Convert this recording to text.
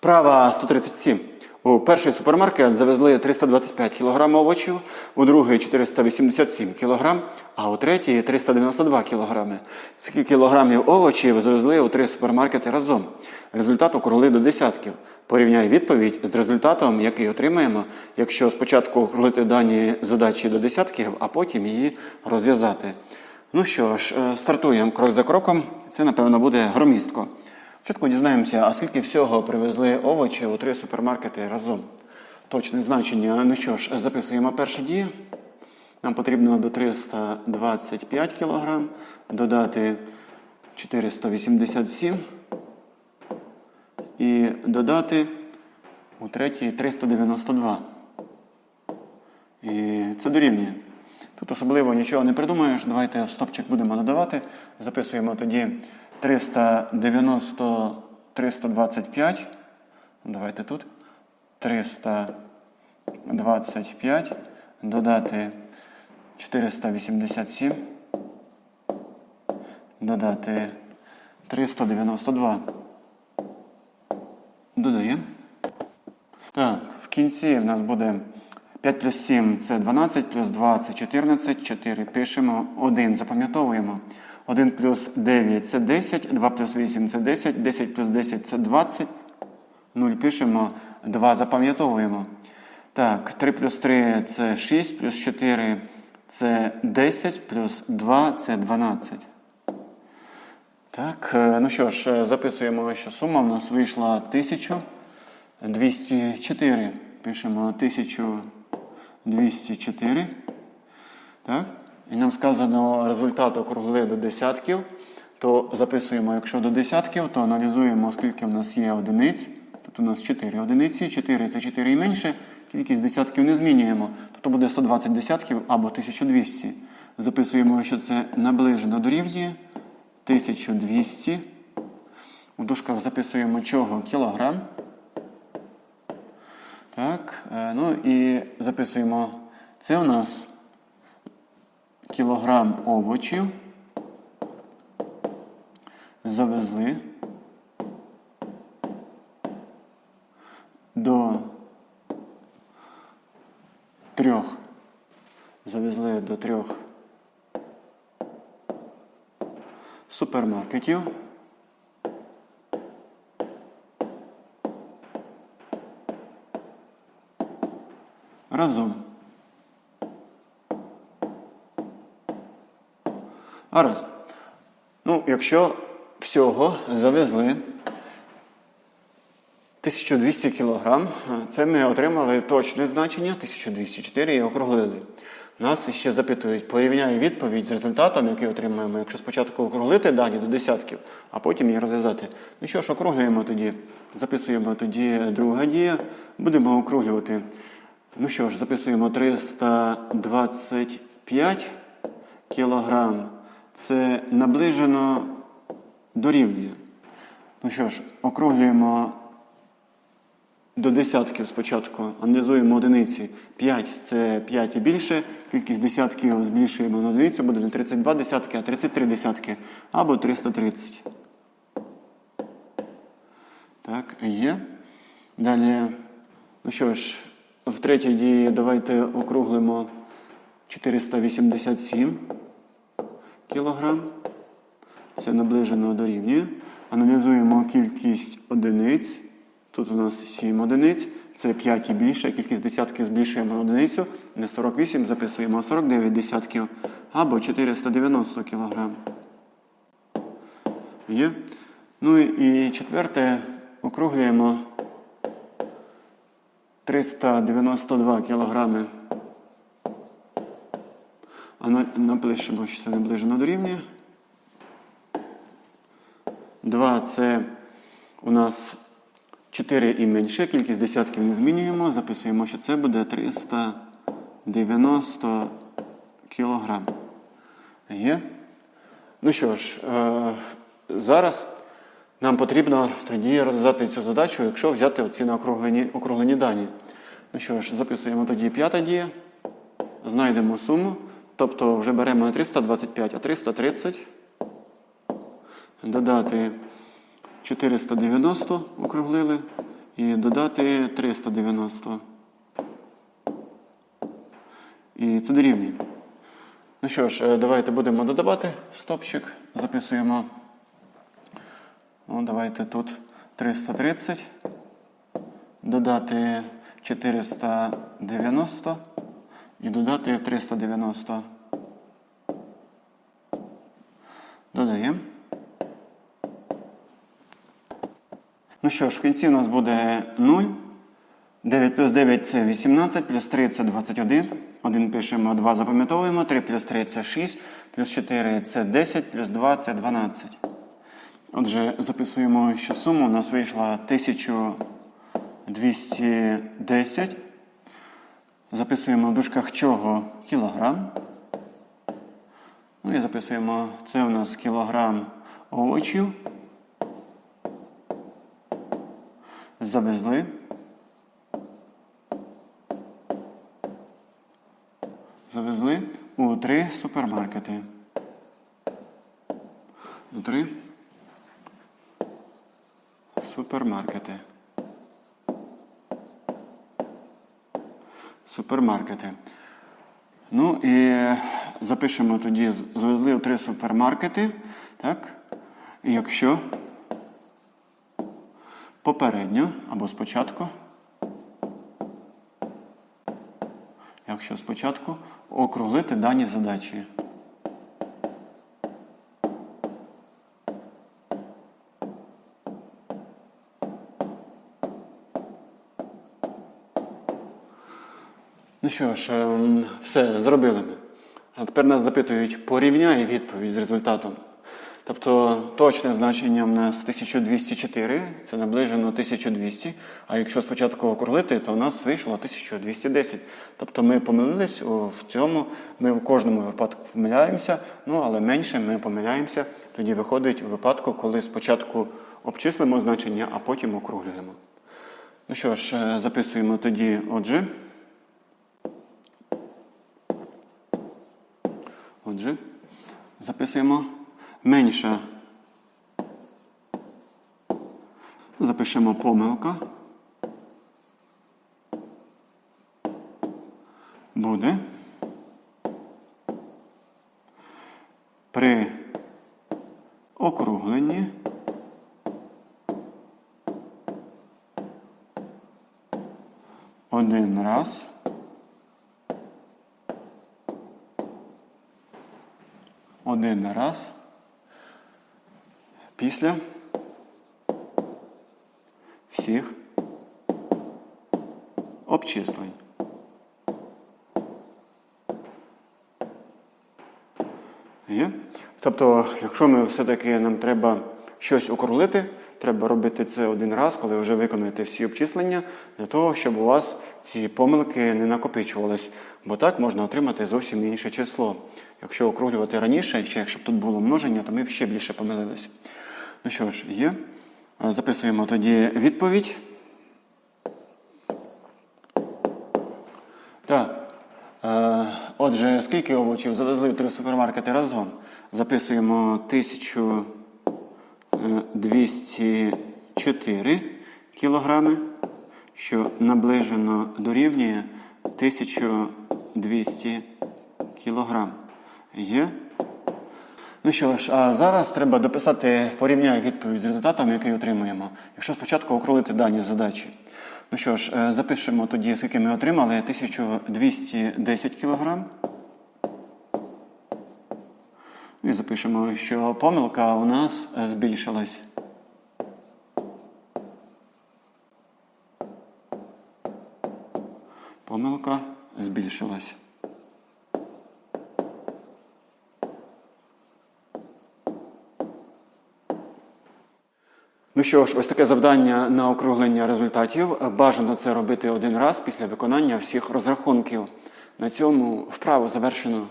Вправа 137. У перший супермаркет завезли 325 кг овочів, у другий 487 кг, а у третій 392 кг. Скільки кілограмів овочів завезли у три супермаркети разом? Результат округли до десятків. Порівняй відповідь з результатом, який отримаємо, якщо спочатку округлити дані задачі до десятків, а потім її розв'язати. Ну що ж, е, стартуємо крок за кроком. Це, напевно, буде громістко. Спочатку дізнаємося, а скільки всього привезли овочі у три супермаркети разом. Точне значення. Ну що ж, записуємо перша дія. Нам потрібно до 325 кг додати 487 і додати у третій 392. І це дорівнює. Тут особливо нічого не придумаєш. Давайте стопчик будемо додавати. Записуємо тоді 390 325. Давайте тут. 325. Додати 487. Додати 392. Додаємо. Так, в кінці в нас буде 5 плюс 7 це 12, плюс 2 це 14, 4 пишемо, 1 запам'ятовуємо. 1 плюс 9 це 10, 2 плюс 8 це 10, 10 плюс 10 це 20, 0 пишемо, 2 запам'ятовуємо. Так, 3 плюс 3 це 6, плюс 4 це 10, плюс 2 це 12. Так, е, ну що ж, е, записуємо, що сума в нас вийшла 1204. Пишемо 1204. Так? І нам сказано результат округли до десятків. То записуємо, якщо до десятків, то аналізуємо, скільки в нас є одиниць. Тут у нас 4 одиниці, 4 це 4 і менше. Кількість десятків не змінюємо. Тобто буде 120 десятків або 1200. Записуємо, що це наближено дорівнює 1200. У дужках записуємо чого кілограм. Так, е, ну і записуємо, це у нас кілограм овочів. Завезли до трьох. Завезли до трьох супермаркетів. Разом. Гаразд. Ну, якщо всього завезли 1200 кг, це ми отримали точне значення 1204 і округлили. Нас ще запитують, порівняй відповідь з результатом, який отримаємо, якщо спочатку округлити дані до десятків, а потім її розв'язати. Ну що ж, округлюємо тоді, записуємо тоді друга дія, будемо округлювати. Ну що ж, записуємо 325 кілограм. Це наближено дорівнює. Ну що ж, округлюємо до десятків спочатку. Аналізуємо одиниці. 5 це 5 і більше. Кількість десятків збільшуємо на одиницю, буде не 32 десятки, а 33 десятки. Або 330. Так, є. Далі, ну що ж, в третій дії давайте округлимо 487 кілограм. Це наближено дорівнює. Аналізуємо кількість одиниць. Тут у нас 7 одиниць. Це 5 і більше. Кількість десятків збільшуємо одиницю. Не 48 записуємо, а 49 десятків. Або 490 кілограм. Є. Ну і четверте округлюємо 392 кілограми. А на- напишемо, що це наближено дорівнює. 2 це у нас 4 і менше, кількість десятків не змінюємо. Записуємо, що це буде 390 кілограм. Є? Ну що ж, е, зараз нам потрібно тоді розв'язати цю задачу, якщо взяти оці на округлені, округлені дані. Ну що ж, записуємо тоді п'ята дія. Знайдемо суму. Тобто вже беремо не 325, а 330. Додати 490 округлили. і додати 390. І це дорівнює. Ну що ж, е, давайте будемо додавати стопчик. Записуємо. Ну, давайте тут 330. Додати 490 і додати 390. Додаємо. Ну що ж, в кінці у нас буде 0. 9 плюс 9 це 18, плюс 3 це 21. 1 пишемо, 2 запам'ятовуємо, 3 плюс 3 це 6, плюс 4 це 10, плюс 2 це 12. Отже, записуємо, що сума у нас вийшла 1210. Записуємо в дужках чого кілограм. Ну і записуємо, це у нас кілограм овочів. Завезли. Завезли у три супермаркети. У три супермаркети. Супермаркети. Ну і запишемо тоді, звезли в три супермаркети. Так? І якщо попередньо або спочатку, якщо спочатку округлити дані задачі. Що ж, ем, все, зробили ми. А тепер нас запитують, порівняй відповідь з результатом. Тобто точне значення в нас 1204, це наближено 1200. А якщо спочатку округлити, то в нас вийшло 1210. Тобто ми помилились в цьому, ми в кожному випадку помиляємося, ну але менше ми помиляємося. Тоді виходить у випадку, коли спочатку обчислимо значення, а потім округлюємо. Ну що ж, е, записуємо тоді, отже. Отже, записуємо менша. Запишемо помилка. Буде при округленні один раз. Один раз після всіх обчислень. Є? Тобто, якщо ми все-таки нам треба щось округлити, треба робити це один раз, коли вже виконаєте всі обчислення, для того, щоб у вас ці помилки не накопичувались. Бо так можна отримати зовсім інше число. Якщо округлювати раніше, ще якщо б тут було множення, то ми б ще більше помилилися. Ну що ж, є. Записуємо тоді відповідь. Так. Отже, скільки овочів завезли в три супермаркети разом? Записуємо 1204 кілограми, що наближено дорівнює 1200 кілограм. Є. Ну що ж, а зараз треба дописати порівняй відповідь з результатом, який отримуємо. Якщо спочатку округлити дані задачі. Ну що ж, е, запишемо тоді, скільки ми отримали 1210 кг. І запишемо, що помилка у нас збільшилась. Збільшилась. Ну що ж, ось таке завдання на округлення результатів. Бажано це робити один раз після виконання всіх розрахунків. На цьому вправу завершено.